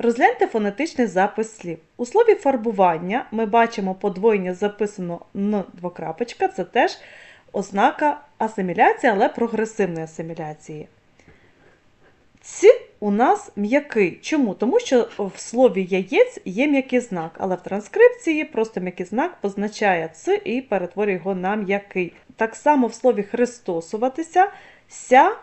Розгляньте фонетичний запис слів. У слові фарбування ми бачимо подвоєння записано н двокрапочка, це теж ознака асиміляції, але прогресивної асиміляції. Ц у нас м'який. Чому? Тому що в слові яєць є м'який знак, але в транскрипції просто м'який знак позначає ц і перетворює його на м'який. Так само в слові христосуватися ся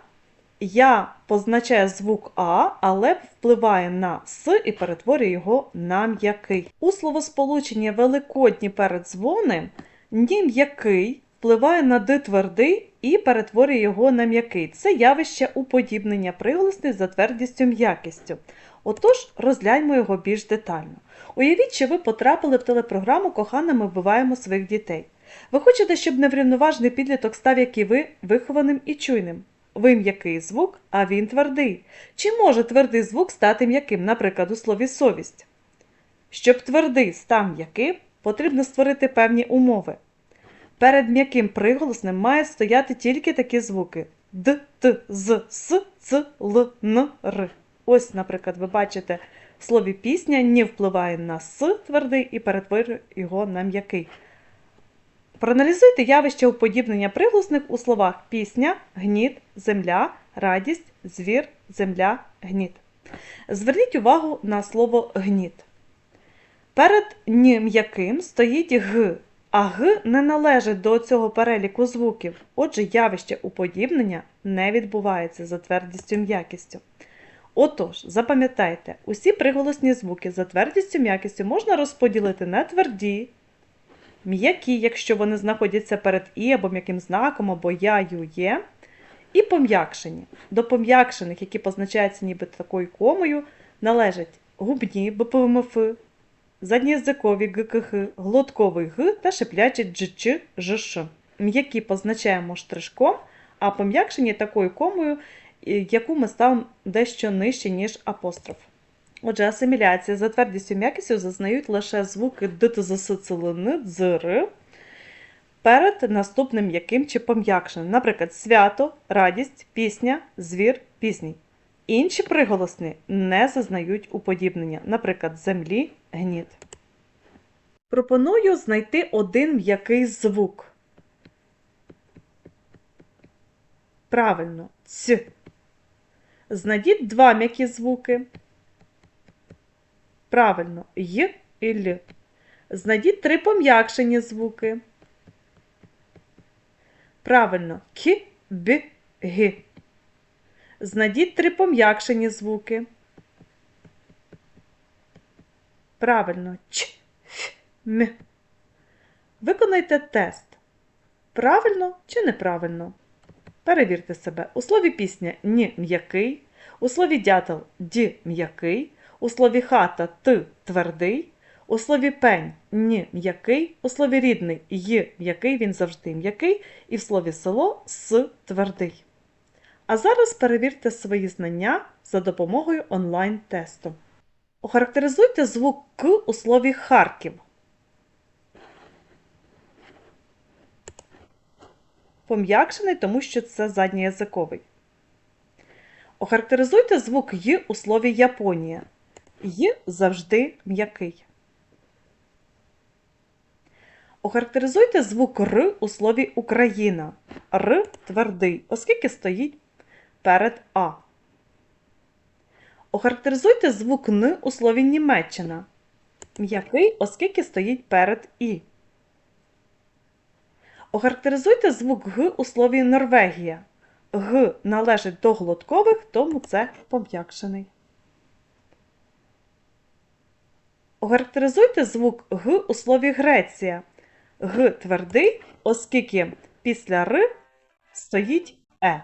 я позначає звук А, але впливає на С і перетворює його на м'який. У словосполученні великодні передзвони ні м'який впливає на Д твердий і перетворює його на м'який. Це явище уподібнення приголосних за твердістю м'якістю. Отож, розгляньмо його більш детально. Уявіть, що ви потрапили в телепрограму Кохана, ми вбиваємо своїх дітей. Ви хочете, щоб неврівноважний підліток став, як і ви, вихованим і чуйним. Ви м'який звук, а він твердий. Чи може твердий звук стати м'яким, наприклад, у слові совість? Щоб твердий став м'яким, потрібно створити певні умови. Перед м'яким приголосним має стояти тільки такі звуки: Д, Т, З, С, Ц, Л, Н, Р. Ось, наприклад, ви бачите, в слові пісня «ні» впливає на С твердий і перетворює його на м'який. Проаналізуйте явище уподібнення приголосних у словах пісня, гніт, земля, радість, звір, земля, гніт. Зверніть увагу на слово гніт. Перед м'яким стоїть г, а г не належить до цього переліку звуків. Отже, явище уподібнення не відбувається за твердістю м'якістю. Отож, запам'ятайте, усі приголосні звуки за твердістю м'якістю можна розподілити на тверді, м'які, якщо вони знаходяться перед і або м'яким знаком, або я, ю, є, і пом'якшені. До пом'якшених, які позначаються ніби такою комою, належать губні БПВМФ, задньоязикові ГКХ, глотковий Г та шиплячі ДЖЧ, ЖШ. М'які позначаємо штришком, а пом'якшені такою комою, яку ми ставимо дещо нижче, ніж апостроф. Отже, асиміляція за твердістю м'якістю зазнають лише звуки д, т, з, с, ц, л, н, дз, р перед наступним м'яким чи пом'якшеним. Наприклад, свято, радість, пісня, звір, пісній. Інші приголосні не зазнають уподібнення, наприклад, землі, гніт. Пропоную знайти один м'який звук. Правильно, ць. Знайдіть два м'які звуки. Правильно, й і л. Знайдіть три пом'якшені звуки. Правильно, к, б, г. Знайдіть три пом'якшені звуки. Правильно, ч, ф, м. Виконайте тест. Правильно чи неправильно? Перевірте себе. У слові пісня ні м'який, у слові дятел ді м'який, у слові хата т твердий, у слові пень ні м'який, у слові рідний й м'який, він завжди м'який, і в слові село с твердий. А зараз перевірте свої знання за допомогою онлайн-тесту. Охарактеризуйте звук К у слові Харків. Пом'якшений, тому що це задньоязиковий. Охарактеризуйте звук Й у слові Японія. Й завжди м'який. Охарактеризуйте звук Р у слові Україна. Р твердий, оскільки стоїть перед А. Охарактеризуйте звук Н у слові Німеччина. М'який, оскільки стоїть перед І. Охарактеризуйте звук Г у слові Норвегія. Г належить до глоткових, тому це пом'якшений. Охарактеризуйте звук Г у слові Греція. Г твердий, оскільки після Р стоїть Е.